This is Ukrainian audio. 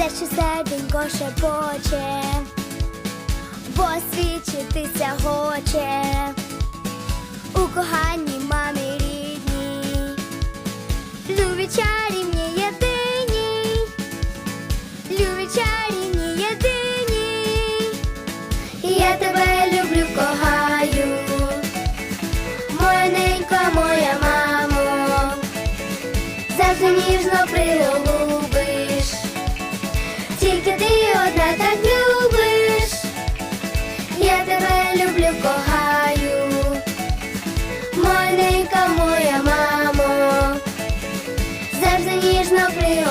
все ще серденько шепоче, бо свідчитися хоче у коханні мамі рідній, любі чарівні єдиній, любі чарівні єдиній, я тебе люблю, кохаю, моя ненька, моя мамо, завжди ніжно приголу. завжди ніжно плив.